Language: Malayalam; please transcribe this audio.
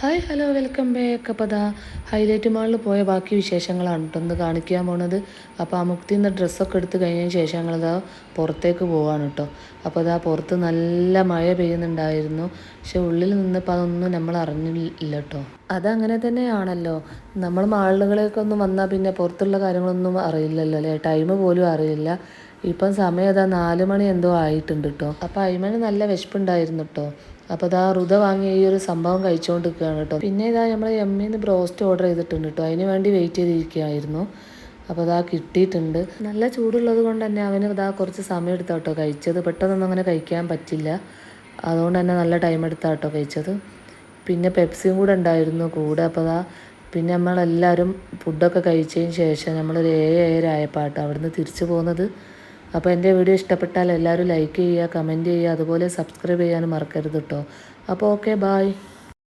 Hi hello welcome back. അപ്പോൾ അതാ ഹൈലൈറ്റ് മാളിൽ പോയ ബാക്കി വിശേഷങ്ങളാണ് കേട്ടോ. ഒന്ന് കാണിക്കാൻ പോണത്. അപ്പോൾ ആ മുക്തി നിന്ന് ഡ്രസ്സൊക്കെ എടുത്ത് കഴിഞ്ഞതിന് ശേഷം ഞങ്ങളതാ പുറത്തേക്ക് പോവാണ് കേട്ടോ. അപ്പോൾ അതാ പുറത്ത് നല്ല മഴ പെയ്യുന്നുണ്ടായിരുന്നു. പക്ഷെ ഉള്ളിൽ നിന്നപ്പോൾ അതൊന്നും നമ്മൾ അറിഞ്ഞില്ല കേട്ടോ. അതങ്ങനെ തന്നെയാണല്ലോ. നമ്മൾ മാളുകളിലേക്കൊന്നും വന്നാൽ പിന്നെ പുറത്തുള്ള കാര്യങ്ങളൊന്നും അറിയില്ലല്ലോ അല്ലേ? ടൈം പോലും അറിയില്ല. ഇപ്പം സമയം അതാ നാല് മണി എന്തോ ആയിട്ടുണ്ട് കേട്ടോ അപ്പോൾ അയിമന് നല്ല വിശപ്പുണ്ടായിരുന്നു കേട്ടോ അപ്പോൾ ഇതാ റുത വാങ്ങി ഈ ഒരു സംഭവം കഴിച്ചുകൊണ്ടിരിക്കുകയാണ് കേട്ടോ പിന്നെ ഇതാ നമ്മൾ എമ്മിന്ന് ബ്രോസ്റ്റ് ഓർഡർ ചെയ്തിട്ടുണ്ട് കേട്ടോ അതിന് വേണ്ടി വെയിറ്റ് ചെയ്തിരിക്കുകയായിരുന്നു. അപ്പോൾ അതാ കിട്ടിയിട്ടുണ്ട്. നല്ല ചൂടുള്ളത് കൊണ്ട് തന്നെ അവന് ഇതാ കുറച്ച് സമയം എടുത്താ കേട്ടോ കഴിച്ചത്. പെട്ടെന്നൊന്നും അങ്ങനെ കഴിക്കാൻ പറ്റില്ല. അതുകൊണ്ട് തന്നെ നല്ല ടൈം എടുത്താ കേട്ടോ കഴിച്ചത്. പിന്നെ പെപ്സിയും കൂടെ ഉണ്ടായിരുന്നു കൂടെ. അപ്പോൾ അതാ പിന്നെ നമ്മളെല്ലാവരും ഫുഡൊക്കെ കഴിച്ചതിന് ശേഷം നമ്മളൊരു ഏഴ് ഏഴരായപ്പാട്ടോ അവിടുന്ന് തിരിച്ചു പോകുന്നത് അപ്പോൾ എന്റെ വീഡിയോ ഇഷ്ടപ്പെട്ടാൽ എല്ലാവരും ലൈക്ക് ചെയ്യുക കമന്റ് ചെയ്യുക അതുപോലെ സബ്സ്ക്രൈബ് ചെയ്യാനും മറക്കരുത് കേട്ടോ അപ്പോൾ ഓക്കെ ബായ്